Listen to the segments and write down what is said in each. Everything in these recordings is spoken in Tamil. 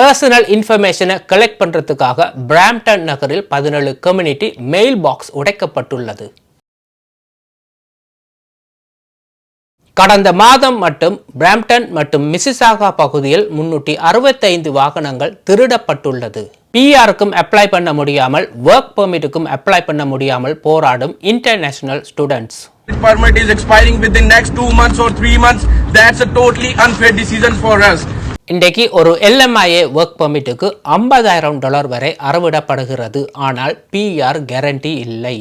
பர்சனல் இன்ஃபர்மேஷனை கலெக்ட் பண்ணுறதுக்காக பிராம்டன் நகரில் பதினேழு கம்யூனிட்டி மெயில் பாக்ஸ் உடைக்கப்பட்டுள்ளது. கடந்த மாதம் மட்டும் பிராம்டன் மற்றும் மிசிசாகா பகுதியில் முன்னூற்றி அறுபத்தைந்து வாகனங்கள் திருடப்பட்டுள்ளது. பிஆருக்கும் அப்ளை பண்ண முடியாமல் ஒர்க் பெர்மிட்டுக்கும் அப்ளை பண்ண முடியாமல் போராடும் international students permit is expiring within next two months or three months, that's a totally unfair decision for us. இன்றைக்கு ஒரு எல்எம்ஐஏ ஒர்க் பெர்மிட்டுக்கு ஐம்பதாயிரம் டாலர் வரை அறவிடப்படுகிறது ஆனால் பிஆர் கேரண்டி இல்லை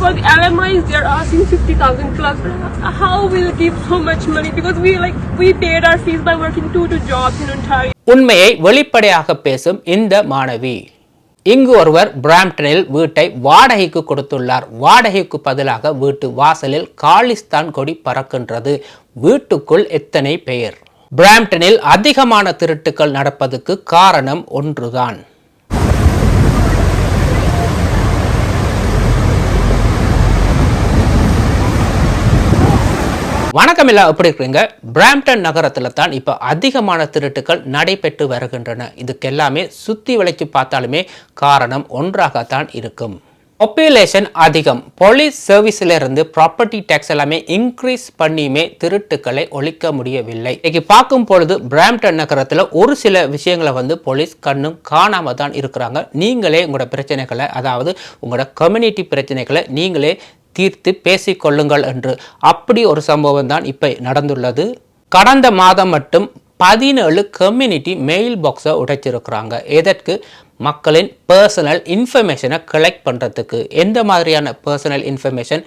For the LMIs, they're asking 50,000 plus. How will give so much money? Because we like we paid our fees by working two two jobs in Ontario. உண்மையை வெளிப்படையாக பேசும் இந்த மாணவி இங்கு ஒருவர் பிராம்டனில் வீட்டை வாடகைக்கு கொடுத்துள்ளார் வாடகைக்கு பதிலாக வீட்டு வாசலில் காலிஸ்தான் கொடி பறக்கின்றது வீட்டுக்குள் எத்தனை பெயர் பிராம்டனில் அதிகமான திருட்டுக்கள் நடப்பதுக்கு காரணம் ஒன்றுதான். வணக்கம் எல்லாம் எப்படி இருக்கிறீங்க? பிராம்டன் நகரத்தில் தான் இப்போ அதிகமான திருட்டுக்கள் நடைபெற்று வருகின்றன. இதுக்கெல்லாமே சுற்றி விலைக்கு பார்த்தாலுமே காரணம் ஒன்றாகத்தான் இருக்கும். பாப்புலேஷன் அதிகம். போலீஸ் சர்வீஸ்ல இருந்து ப்ராப்பர்ட்டி டேக்ஸ் எல்லாமே இன்க்ரீஸ் பண்ணியுமே திருட்டுக்களை ஒழிக்க முடியவில்லை. இன்னைக்கு பார்க்கும் பொழுது பிராம்டன் நகரத்தில் ஒரு சில விஷயங்களை வந்து போலீஸ் கண்ணும் காணாம தான் இருக்கிறாங்க. நீங்களே உங்களோட பிரச்சனைகளை அதாவது உங்களோட கம்யூனிட்டி பிரச்சனைகளை நீங்களே தீர்த்து பேசிக்கொள்ளுங்கள் என்று. அப்படி ஒரு சம்பவம் தான் இப்போ நடந்துள்ளது. கடந்த மாதம் மட்டும் பதினேழு கம்யூனிட்டி மெயில் பாக்ஸை உடைச்சிருக்கிறாங்க. எதற்கு? மக்களின் பர்சனல் இன்ஃபர்மேஷனை கலெக்ட் பண்ணுறதுக்கு எந்த மாதிரியான பர்சனல் இன்ஃபர்மேஷன்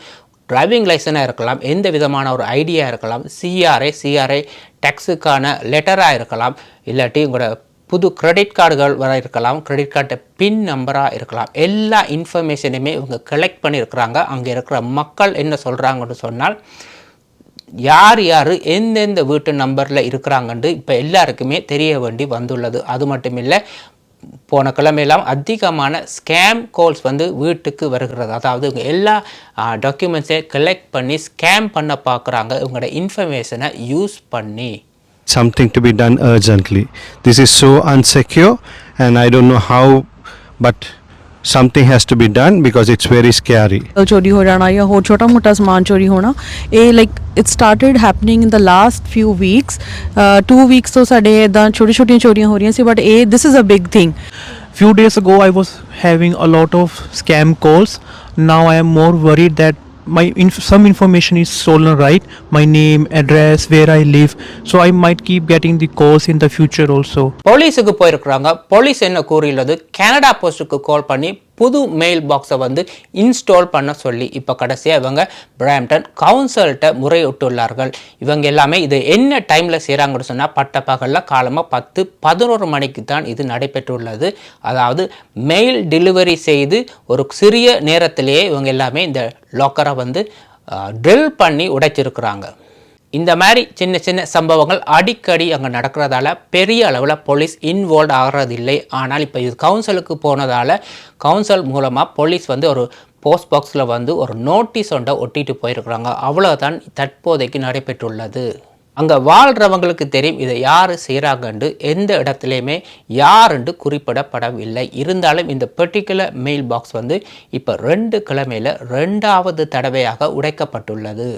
டிரைவிங் லைசனாக இருக்கலாம் எந்த விதமான ஒரு ஐடியா இருக்கலாம் சிஆர்ஐ சிஆர்ஐ டேக்ஸுக்கான லெட்டராக இருக்கலாம் இல்லாட்டி உங்களோட புது கிரெடிட் கார்டுகள் வர இருக்கலாம் கிரெடிட் கார்டு பின் நம்பராக இருக்கலாம். எல்லா இன்ஃபர்மேஷனுமே இவங்க கலெக்ட் பண்ணியிருக்கிறாங்க. அங்கே இருக்கிற மக்கள் என்ன சொல்கிறாங்கன்னு சொன்னால் யார் யார் எந்தெந்த வீட்டு நம்பரில் இருக்கிறாங்கன்ட்டு இப்போ எல்லாருக்குமே தெரிய வேண்டி வந்துள்ளது. அது மட்டும் இல்லை போன கிழமையெல்லாம் அதிகமான ஸ்கேம் கால்ஸ் வந்து வீட்டுக்கு வருகிறது. அதாவது இவங்க எல்லா டாக்குமெண்ட்ஸையும் கலெக்ட் பண்ணி ஸ்கேம் பண்ண பார்க்குறாங்க. இவங்களோட இன்ஃபர்மேஷனை யூஸ் பண்ணி. Something to be done urgently. This is so unsecure, and I don't know how, but something has to be done because it's very scary. ਚੋਰੀ ਹੋ ਜਾਣਾ ਜਾਂ ਹੋਰ ਛੋਟਾ ਮੋਟਾ ਸਮਾਨ ਚੋਰੀ ਹੋਣਾ ਇਹ like it started happening in the last few weeks 2 weeks ਤੋਂ ਸਾਡੇ ਇਦਾਂ ਛੋਟੀ ਛੋਟੀਆਂ ਚੋਰੀਆਂ ਹੋ ਰਹੀਆਂ ਸੀ ਬਟ ਇਹ this is a big thing few days ago i was having a lot of scam calls now i am more worried that my inf- some information is stolen right my name address where i live so i might keep getting the calls in the future also போலீஸுக்கு போயிருக்கிறாங்க போலீஸ் என்ன கூறியுள்ளது கனடா போஸ்ட்டுக்கு கால் பண்ணி புது மெயில் பாக்ஸை வந்து இன்ஸ்டால் பண்ண சொல்லி இப்போ கடைசியாக இவங்க பிராம்டன் கவுன்சில்கிட்ட முறையிட்டுள்ளார்கள். இவங்க எல்லாமே இது என்ன டைமில் செய்கிறாங்கன்னு சொன்னால் பட்ட பகலில் காலமாக பத்து பதினோரு மணிக்கு தான் இது நடைபெற்றுள்ளது. அதாவது மெயில் டெலிவரி செய்து ஒரு சிறிய நேரத்திலேயே இவங்க எல்லாமே இந்த லாக்கரை வந்து ட்ரில் பண்ணி உடைச்சிருக்கிறாங்க. இந்த மாதிரி சின்ன சின்ன சம்பவங்கள் அடிக்கடி அங்கே நடக்கிறதால பெரிய அளவில் போலீஸ் இன்வால்வ் ஆகிறதில்லை. ஆனால் இப்போ இது கவுன்சிலுக்கு போனதால் கவுன்சில் மூலமாக போலீஸ் வந்து ஒரு போஸ்ட் பாக்ஸில் வந்து ஒரு நோட்டீஸ் ஒன்றை ஒட்டிட்டு போயிருக்கிறாங்க. அவ்வளோதான் தற்போதைக்கு நடைபெற்றுள்ளது. அங்கே வாழ்கிறவங்களுக்கு தெரியும் இதை யார் செய்கிறாங்கன்று எந்த இடத்துலையுமே யாருண்டு குறிப்பிடப்படவில்லை. இருந்தாலும் இந்த பர்டிகுலர் மெயில் பாக்ஸ் வந்து இப்போ ரெண்டு கிழமையில் ரெண்டாவது தடவையாக உடைக்கப்பட்டுள்ளது.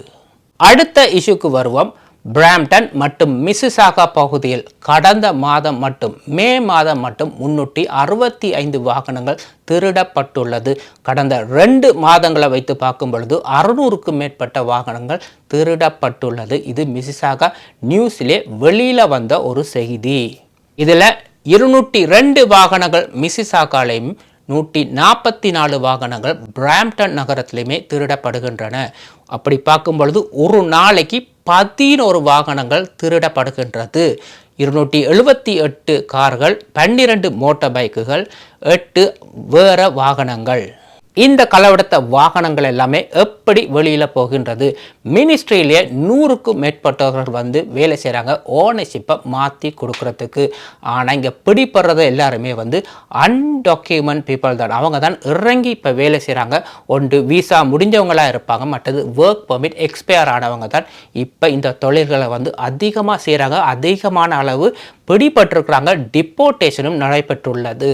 அடுத்த இஷ்யூக்கு வருவோம். பிராம்டன் மற்றும் மிசிசாகா பகுதியில் கடந்த மாதம் மட்டும் மே மாதம் மட்டும் முன்னூற்றி அறுபத்தி ஐந்து வாகனங்கள் திருடப்பட்டுள்ளது. கடந்த ரெண்டு மாதங்களை வைத்து பார்க்கும் பொழுது அறுநூறுக்கும் மேற்பட்ட வாகனங்கள் திருடப்பட்டுள்ளது. இது மிசிசாகா நியூஸிலே வெளியில் வந்த ஒரு செய்தி. இதில் இருநூற்றி ரெண்டு வாகனங்கள் மிசிசாகாலையும் நூற்றி நாற்பத்தி நாலு வாகனங்கள் பிராம்டன் நகரத்திலுமே திருடப்படுகின்றன. அப்படி பார்க்கும் பொழுது ஒரு நாளைக்கு பதினோரு வாகனங்கள் திருடப்படுகின்றது. இருநூற்றி எழுபத்தி எட்டு கார்கள் பன்னிரண்டு மோட்டார் பைக்குகள் எட்டு வேற வாகனங்கள். இந்த களவெடுத்த வாகனங்கள் எல்லாமே எப்படி வெளியில் போகின்றது? மினிஸ்ட்ரியிலே நூறுக்கும் மேற்பட்டவர்கள் வந்து வேலை செய்கிறாங்க ஓனர்ஷிப்பை மாற்றி கொடுக்கறதுக்கு. ஆனால் இங்கே பிடிப்படுறது எல்லாருமே வந்து அன்டாக்குமெண்ட் பீப்புள் தான். அவங்க தான் இறங்கி இப்போ வேலை செய்கிறாங்க ஒன்று விசா முடிஞ்சவங்களாக இருப்பாங்க. மற்றது ஒர்க் பர்மிட் எக்ஸ்பயர் ஆனவங்க தான் இப்போ இந்த தொழில்களை வந்து அதிகமாக செய்கிறாங்க அதிகமான அளவு பிடிபட்டிருக்கிறாங்க. டிப்போர்டேஷனும் நடைபெற்றுள்ளது.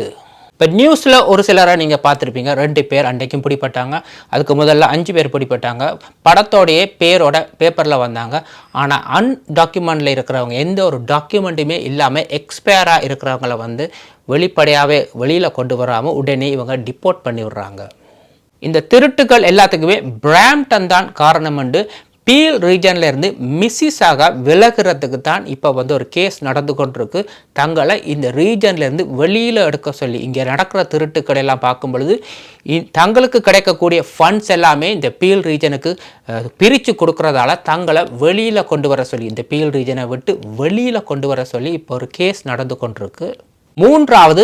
இப்போ நியூஸில் ஒரு சிலரை நீங்கள் பார்த்துருப்பீங்க. ரெண்டு பேர் அன்றைக்கும் பிடிப்பட்டாங்க அதுக்கு முதல்ல அஞ்சு பேர் பிடிப்பட்டாங்க படத்தோடைய பேரோட பேப்பரில் வந்தாங்க. ஆனால் அன்டாக்குமெண்ட்டில் இருக்கிறவங்க எந்த ஒரு டாக்குமெண்ட்டுமே இல்லாமல் எக்ஸ்பயராக இருக்கிறவங்கள வந்து வெளிப்படையாகவே வெளியில் கொண்டு வராமல் உடனே இவங்க டிப்போர்ட் பண்ணி விடுறாங்க இந்த திருட்டுகள் எல்லாத்துக்குமே பிராம்டன் தான் காரணம் என்று பீல் ரீஜன்ல இருந்து மிஸ்ஸிஸாக விலகிறதுக்கு தான் இப்போ வந்து ஒரு கேஸ் நடந்து கொண்டிருக்கு. தங்களை இந்த ரீஜன்ல இருந்து வெளியில் எடுக்க சொல்லி இங்கே நடக்கிற திருட்டுக்கடையெல்லாம் பார்க்கும் பொழுது இ- தங்களுக்கு கிடைக்கக்கூடிய ஃபண்ட்ஸ் எல்லாமே இந்த பீல் ரீஜனுக்கு பிரித்து கொடுக்குறதால தங்களை வெளியில் கொண்டு வர சொல்லி இந்த பீல் ரீஜனை விட்டு வெளியில் கொண்டு வர சொல்லி இப்போ ஒரு கேஸ் நடந்து கொண்டிருக்கு. மூன்றாவது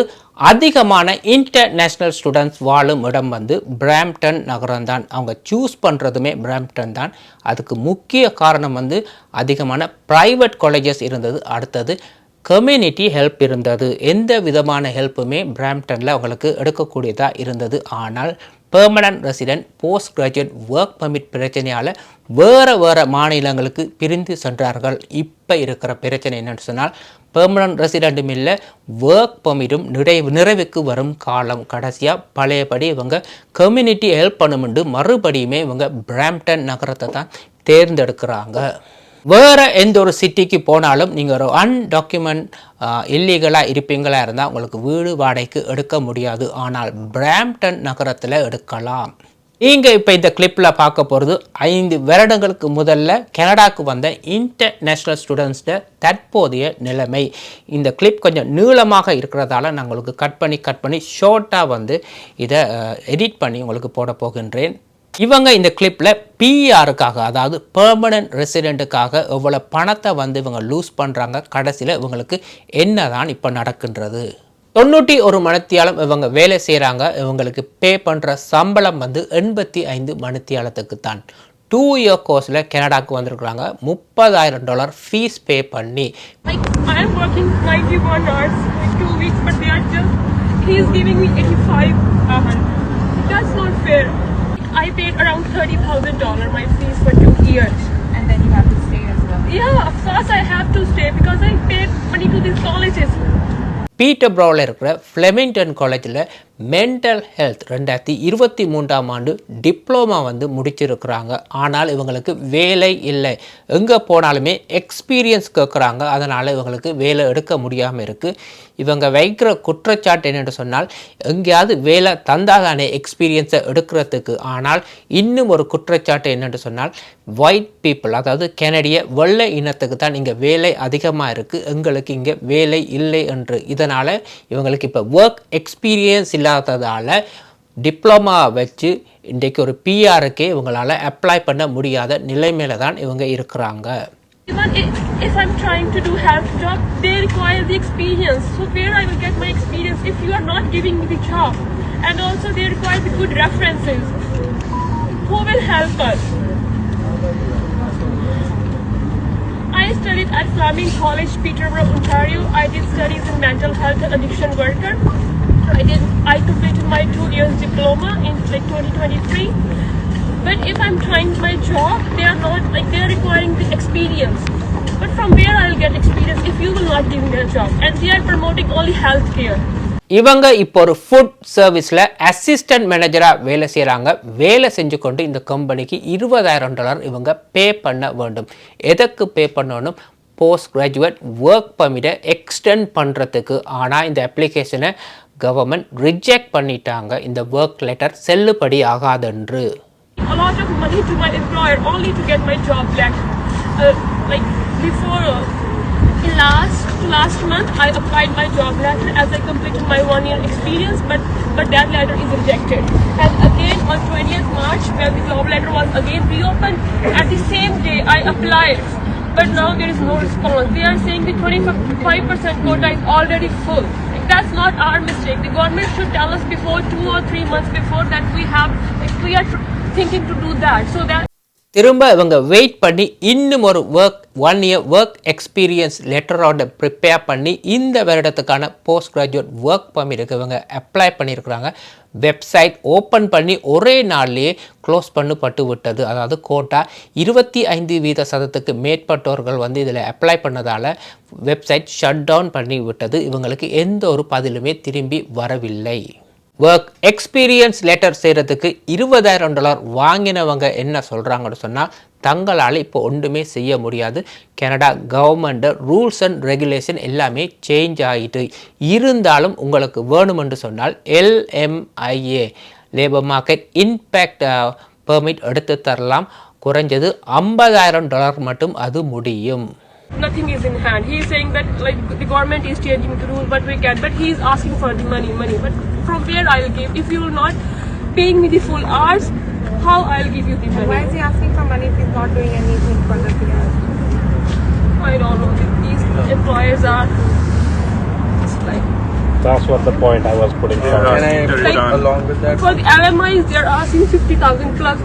அதிகமான இன்டர்நேஷ்னல் ஸ்டூடெண்ட்ஸ் வாழும் இடம் வந்து பிராம்டன் நகரம் தான். அவங்க சூஸ் பண்ணுறதுமே பிராம்டன் தான். அதுக்கு முக்கிய காரணம் வந்து அதிகமான ப்ரைவேட் காலேஜஸ் இருந்தது. அடுத்தது கம்யூனிட்டி ஹெல்ப் இருந்தது. எந்த விதமான ஹெல்ப்புமே பிராம்டனில் அவங்களுக்கு எடுக்கக்கூடியதாக இருந்தது. ஆனால் permanent resident post graduate work permit பிரச்சனையால் வேறு வேறு மாநிலங்களுக்கு பிரிந்து சென்றார்கள். இப்போ இருக்கிற பிரச்சனை என்னென்னு சொன்னால் பெர்மனன்ட் ரெசிடென்ட்டும் இல்லை ஒர்க் பர்மிட்டும் நிறைவு நிறைவுக்கு வரும் காலம். கடைசியாக பழையபடி இவங்க கம்யூனிட்டி ஹெல்ப் பண்ணுமெண்டு மறுபடியுமே இவங்க பிராம்டன் நகரத்தை தான் தேர்ந்தெடுக்கிறாங்க. வேறு எந்த ஒரு சிட்டிக்கு போனாலும் நீங்கள் ஒரு அன்டாக்குமெண்ட் இல்லீகலாக இருப்பீங்களா இருந்தால் உங்களுக்கு வீடு வாடகைக்கு எடுக்க முடியாது. ஆனால் பிராம்டன் நகரத்தில் எடுக்கலாம். நீங்கள் இப்போ இந்த கிளிப்பில் பார்க்க போகிறது ஐந்து வருடங்களுக்கு முதல்ல கனடாவுக்கு வந்த இன்டர்நேஷ்னல் ஸ்டூடெண்ட்ஸ்ட தற்போதைய நிலைமை. இந்த கிளிப் கொஞ்சம் நீளமாக இருக்கிறதால நான் உங்களுக்கு கட் பண்ணி கட் பண்ணி ஷார்ட்டாக வந்து இதை எடிட் பண்ணி உங்களுக்கு போட போகின்றேன். இவங்க இந்த கிளிப்பில் பிஆருக்காக அதாவது பெர்மனன்ட் ரெசிடெண்ட்டுக்காக எவ்வளோ பணத்தை வந்து இவங்க லூஸ் பண்ணுறாங்க கடைசியில் இவங்களுக்கு என்னதான் இப்போ நடக்கின்றது? தொண்ணூற்றி ஒரு மணித்தியாலம் இவங்க வேலை செய்கிறாங்க இவங்களுக்கு பே பண்ணுற சம்பளம் வந்து எண்பத்தி ஐந்து மணித்தியாலத்துக்கு தான் டூ இயர் கோர்ஸில் கனடாக்கு வந்திருக்கிறாங்க முப்பதாயிரம் டாலர் ஃபீஸ் பே பண்ணி Like I'm working 91 hours in two weeks, but they are just he's giving me 85 a month. That's not fair. I paid around thirty thousand dollar my fees for two years. and then you have to stay as well. Yeah, of course I have to stay because I paid money to these colleges. பீட்டர் ப்ரௌவில் இருக்கிற ஃப்ளெமிங்டன் காலேஜில் மென்டல் ஹெல்த் ரெண்டாயிரத்தி இருபத்தி மூன்றாம் ஆண்டு டிப்ளமா வந்து முடிச்சிருக்கிறாங்க. ஆனால் இவங்களுக்கு வேலை இல்லை. எங்கே போனாலுமே எக்ஸ்பீரியன்ஸ் கேட்குறாங்க அதனால் இவங்களுக்கு வேலை எடுக்க முடியாமல் இருக்குது இவங்க வைக்கிற குற்றச்சாட்டு என்னென்னு சொன்னால் எங்கேயாவது வேலை தந்தாதானே எக்ஸ்பீரியன்ஸை எடுக்கிறதுக்கு. ஆனால் இன்னும் ஒரு குற்றச்சாட்டு என்னென்னு சொன்னால் ஒயிட் பீப்புள் அதாவது கெனடிய வெள்ளை இனத்துக்கு தான் இங்கே வேலை அதிகமாக இருக்குது எங்களுக்கு இங்கே வேலை இல்லை என்று இதனால் இவங்களுக்கு இப்போ ஒர்க் எக்ஸ்பீரியன்ஸ் இல்லாததால் டிப்ளமா வச்சு இன்றைக்கு ஒரு பிஆருக்கே இவங்களால் அப்ளை பண்ண முடியாத நிலைமையில தான் இவங்க இருக்கிறாங்க Even if, if I'm trying to do health job, they require the experience. So where I will get my experience if you are not giving me the job? And also they require the good references. Who will help us? I studied at Fleming College, Peterborough, Ontario. I did studies in mental health and addiction worker. I did. I completed my two years diploma in like 2023. But if I'm trying my job, they are not like they are requiring the experience. But from where I'll get experience if you will not give me a job? And they are promoting only healthcare. இவங்க இப்போ ஒரு ஃபுட் சர்வீஸில் அசிஸ்டன்ட் மேனேஜராக வேலை செய்கிறாங்க வேலை செஞ்சு கொண்டு இந்த கம்பெனிக்கு இருபதாயிரம் டாலர் இவங்க பே பண்ண வேண்டும். எதற்கு பே பண்ணணும்? போஸ்ட் கிராஜுவேட் ஒர்க் பர்மிட்டை எக்ஸ்டெண்ட் பண்ணுறதுக்கு ஆனால் இந்த அப்ளிகேஷனை கவர்மெண்ட் ரிஜெக்ட் பண்ணிட்டாங்க. இந்த ஒர்க் லெட்டர் செல்லுபடி ஆகாதென்று. A lot of money to my employer only to get my job back. Uh, like before, uh, last last month I applied my job letter as I completed my one year experience, but but that letter is rejected. And again on 20th March, when the job letter was again reopened, at the same day I applied. But now there is no response. They are saying the 25% quota is already full. Like, that's not our mistake. The government should tell us before two or three months before that we have, if we are tr- thinking to do that, so that திரும்ப இவங்க வெயிட் பண்ணி இன்னும் ஒரு work one year work experience லெட்டரோட prepare பண்ணி இந்த வருடத்துக்கான போஸ்ட் கிராஜுவேட் ஒர்க் பர்மிட்டுக்கு இவங்க அப்ளை பண்ணியிருக்கிறாங்க வெப்சைட் ஓப்பன் பண்ணி ஒரே நாள்லேயே க்ளோஸ் பண்ணப்பட்டு விட்டது. அதாவது கோட்டா இருபத்தி ஐந்து வீத சதத்துக்கு மேற்பட்டவர்கள் வந்து இதில் அப்ளை பண்ணதால் வெப்சைட் ஷட் டவுன் பண்ணி விட்டது. இவங்களுக்கு எந்த ஒரு பதிலுமே திரும்பி வரவில்லை. ஒர்க் எக்ஸ்பீரியன்ஸ் லெட்டர் செய்கிறதுக்கு இருபதாயிரம் டாலர் வாங்கினவங்க என்ன சொல்கிறாங்கன்னு சொன்னால் தங்களால் இப்போ ஒன்றுமே செய்ய முடியாது Canada government rules and regulation எல்லாமே சேஞ்ச் ஆகிட்டு இருந்தாலும் உங்களுக்கு வேணுமென்று சொன்னால் LMIA labour market impact permit எடுத்து தரலாம் குறைஞ்சது ஐம்பதாயிரம் டாலர் மட்டும் அது முடியும் nothing is in hand. He is saying that like the government is changing the rule, but we can. But he is asking for the money, money. But from where I will give? If you will not paying me the full hours, how I'll give you the money? Why is he asking for money if he's not doing anything for the PR? I don't know. These employers are it's like That's what the point I was putting forward. like along with that? for the LMIs they're asking fifty thousand plus.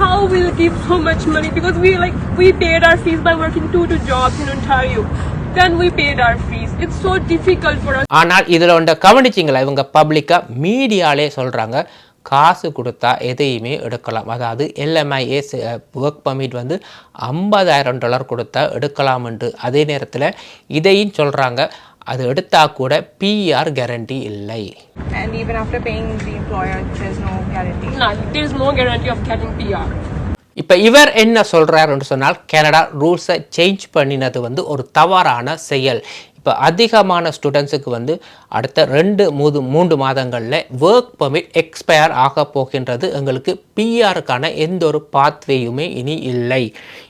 How will give so much money? Because we like we paid our fees by working two two jobs in Ontario. Then we paid our fees. It's so difficult for us. ஆனால் இதில் ஒன்றை கவனிச்சிங்களா இவங்க பப்ளிக்காக மீடியாலே சொல்கிறாங்க காசு கொடுத்தா எதையுமே எடுக்கலாம் அதாவது எல்எம்ஐஏ ஒர்க் பர்மிட் வந்து ஐம்பதாயிரம் டாலர் கொடுத்தா எடுக்கலாம்ன்ட்டு அதே நேரத்தில் இதையும் சொல்கிறாங்க அது எடுத்தா கூட பிஆர் கேரண்டி இல்லை And even after paying the employer, there's no guarantee. No, there's no guarantee of getting PR. இப்போ இவர் என்ன சொல்கிறாருன்னு சொன்னால் கனடா ரூல்ஸை சேஞ்ச் பண்ணினது வந்து ஒரு தவறான செயல் இப்போ அதிகமான ஸ்டூடெண்ட்ஸுக்கு வந்து அடுத்த ரெண்டு மூது மூன்று மாதங்களில் ஒர்க் பர்மிட் எக்ஸ்பயர் ஆக போகின்றது எங்களுக்கு பிஆருக்கான எந்த ஒரு பாத்வேயுமே இனி இல்லை.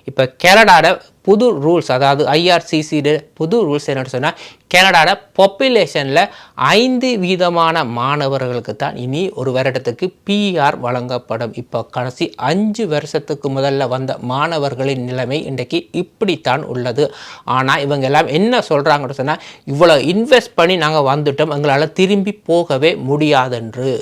இப்போ கனடாட புது ரூல்ஸ் அதாவது ஐஆர்சிசியோட புது ரூல்ஸ் என்னென்னு சொன்னால் கனடாட பாப்புலேஷனில் ஐந்து வீதமான மாணவர்களுக்கு தான் இனி ஒரு வருடத்துக்கு பிஆர் வழங்கப்படும். இப்போ கடைசி அஞ்சு வருஷத்துக்கு முதல்ல வந்த மாணவர்களின் நிலைமை இன்றைக்கு இப்படித்தான் உள்ளது. ஆனால் இவங்க எல்லாம் என்ன சொல்கிறாங்கன்னு சொன்னால் இவ்வளோ இன்வெஸ்ட் பண்ணி நாங்கள் வந்துட்டோம் எங்களால் திரும்பி போகவே முடியாதென்று.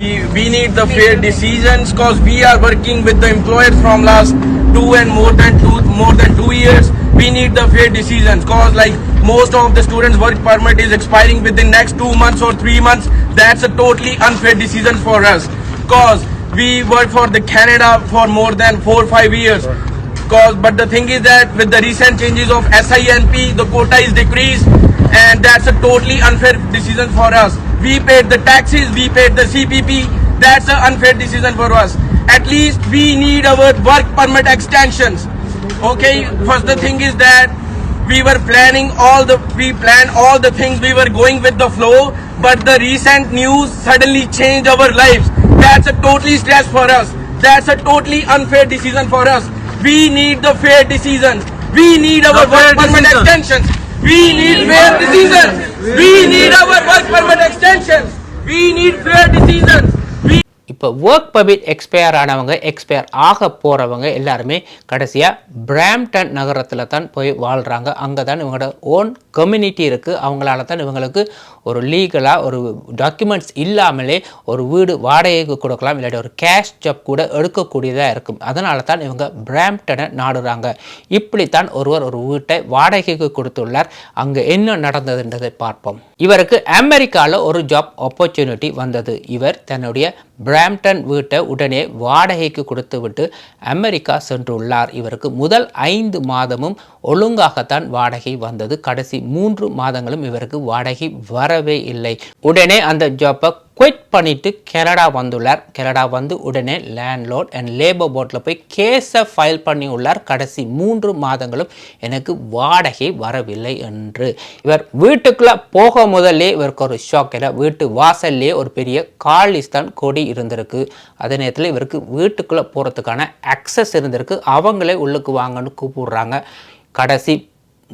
We, need the fair decisions because we are working with the employers from last two and more than two more than two years. We need the fair decisions because like most of the students' work permit is expiring within next two months or three months. That's a totally unfair decision for us because we work for the Canada for more than four five years. Cause, but the thing is that with the recent changes of SINP, the quota is decreased, and that's a totally unfair decision for us. We paid the taxes, we paid the CPP. That's an unfair decision for us. At least we need our work permit extensions. Okay, first the thing is that we were planning all the we planned all the things we were going with the flow but the recent news suddenly changed our lives that's a totally stress for us that's a totally unfair decision for us we need the fair decisions we need our work permit extensions we need fair decisions we need our work permit extensions. We need fair decisions இப்போ ஒர்க் பர்மிட் எக்ஸ்பயர் ஆனவங்க எக்ஸ்பயர் ஆக போகிறவங்க எல்லாருமே கடைசியாக பிராம்டன் நகரத்தில் தான் போய் வாழ்கிறாங்க அங்கே தான் இவங்களோட ஓன் கம்யூனிட்டி இருக்குது அவங்களால தான் இவங்களுக்கு ஒரு லீகலாக ஒரு டாக்குமெண்ட்ஸ் இல்லாமலே ஒரு வீடு வாடகைக்கு கொடுக்கலாம் இல்லாட்டி ஒரு கேஷ் ஜாப் கூட எடுக்கக்கூடியதாக இருக்கும். அதனால தான் இவங்க பிராம்டனை நாடுறாங்க. இப்படித்தான் ஒருவர் ஒரு வீட்டை வாடகைக்கு கொடுத்துள்ளார். அங்கே என்ன நடந்ததுன்றதை பார்ப்போம். இவருக்கு அமெரிக்காவில் ஒரு ஜாப் ஆப்பர்ச்சுனிட்டி வந்தது. இவர் தன்னுடைய பிராம்டன் வீட்டை உடனே வாடகைக்கு கொடுத்துவிட்டு அமெரிக்கா சென்றுள்ளார். இவருக்கு முதல் ஐந்து மாதமும் ஒழுங்காகத்தான் வாடகை வந்தது. கடைசி மூன்று மாதங்களும் இவருக்கு வாடகை வர வரவே இல்லை. உடனே அந்த ஜாப்பை குவிட் பண்ணிட்டு கனடா வந்துள்ளார். கனடா வந்து உடனே லேண்ட்லோட் அண்ட் லேபர் போர்ட்டில் போய் கேஸை ஃபைல் பண்ணி உள்ளார். கடைசி மூன்று மாதங்களும் எனக்கு வாடகை வரவில்லை என்று. இவர் வீட்டுக்குள்ளே போக முதல்லே இவருக்கு ஒரு ஷாக் ஏன்னா வீட்டு வாசல்லே ஒரு பெரிய காலிஸ்தான் கொடி இருந்திருக்கு. அதே நேரத்தில் இவருக்கு வீட்டுக்குள்ளே போகிறதுக்கான அக்சஸ் இருந்திருக்கு. அவங்களே உள்ளுக்கு வாங்கன்னு கூப்பிடுறாங்க. கடைசி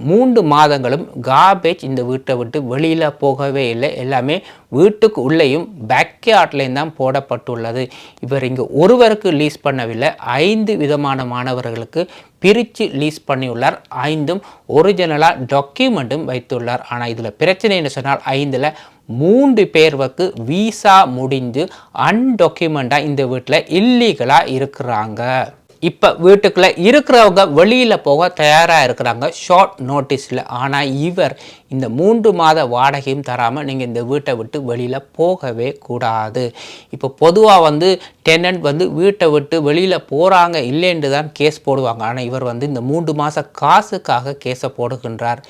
மூன்று மாதங்களும் கார்பேஜ் இந்த வீட்டை விட்டு வெளியில் போகவே இல்லை. எல்லாமே வீட்டுக்கு உள்ளேயும் பேக்யார்ட்லேயும் தான் போடப்பட்டுள்ளது. இவர் இங்கே ஒருவருக்கு லீஸ் பண்ணவில்லை. ஐந்து விதமான மாணவர்களுக்கு பிரித்து லீஸ் பண்ணியுள்ளார். ஐந்தும் ஒரிஜினலாக டாக்குமெண்ட்டும் வைத்துள்ளார். ஆனால் இதில் பிரச்சனை என்ன சொன்னால் ஐந்தில் மூன்று பேருக்கு விசா முடிந்து அன்டாக்குமெண்ட்டாக இந்த வீட்டில் இல்லீகலாக இருக்கிறாங்க. இப்போ வீட்டுக்குள்ளே இருக்கிறவங்க வெளியில் போக தயாராக இருக்கிறாங்க. ஷார்ட் நோட்டீஸில் ஆனால் இவர் இந்த மூன்று மாத வாடகையும் தராமல் நீங்கள் இந்த வீட்டை விட்டு வெளியில் போகவே கூடாது. இப்போ பொதுவாக வந்து டெனன்ட் வந்து வீட்டை விட்டு வெளியில் போகிறாங்க இல்லைன்னு தான் கேஸ் போடுவாங்க. ஆனால் இவர் வந்து இந்த மூன்று மாத காசுக்காக கேஸை போடுகின்றார்.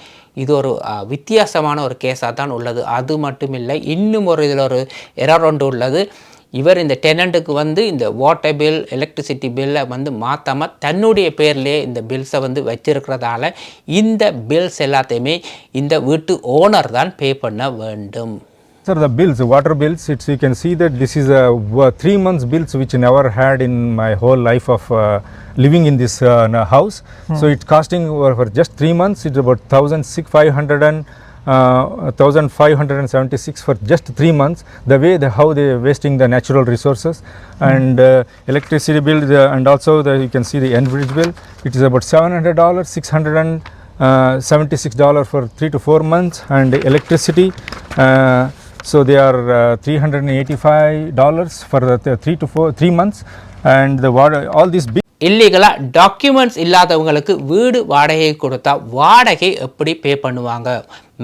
இது ஒரு வித்தியாசமான ஒரு கேஸாக தான் உள்ளது. அது மட்டும் இல்லை இன்னும் ஒரு இதில் ஒரு இரண்டு உள்ளது. இவர் இந்த டெனண்ட்டுக்கு வந்து இந்த வாட்டர் பில் எலக்ட்ரிசிட்டி பில்லை வந்து மாற்றாமல் தன்னுடைய பேர்லேயே இந்த பில்ஸை வந்து வச்சிருக்கிறதால இந்த பில்ஸ் எல்லாத்தையுமே இந்த வீட்டு ஓனர் தான் பே பண்ண வேண்டும் Sir, the bills, the water bills, it's, you can see that this is a w- three months bills which I never had in my whole life of uh, living in this uh, n- house. So it's costing for, for just three months, it's about thousand six five hundred and uh, thousand five hundred and seventy six for just three months. The way the how they are wasting the natural resources and uh, electricity bill and also the, you can see the Enbridge bill. It is about seven hundred dollars, six hundred and uh, seventy six dollar for three to four months and electricity. Uh, so they are uh, $385 for the th- three to four three months and the water all these big இல்லீகலாக டாக்குமெண்ட்ஸ் இல்லாதவங்களுக்கு வீடு வாடகை கொடுத்தா வாடகை எப்படி பே பண்ணுவாங்க?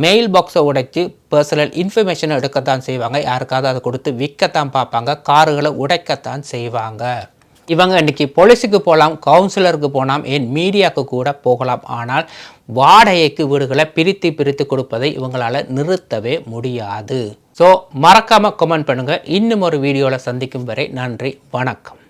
மெயில் பாக்ஸை உடைச்சு பர்சனல் இன்ஃபர்மேஷனை எடுக்கத்தான் செய்வாங்க. யாருக்காவது அதை கொடுத்து விற்கத்தான் பார்ப்பாங்க. காருகளை உடைக்கத்தான் செய்வாங்க. இவங்க இன்னைக்கு போலீஸுக்கு போகலாம் கவுன்சிலருக்கு போகலாம் ஏன் மீடியாவுக்கு கூட போகலாம். ஆனால் வாடகைக்கு வீடுகளை பிரித்து பிரித்து கொடுப்பதை இவங்களால் நிறுத்தவே முடியாது. ஸோ மறக்காமல் கமெண்ட் பண்ணுங்கள் இன்னும் ஒரு வீடியோவில் சந்திக்கும் வரை நன்றி வணக்கம்.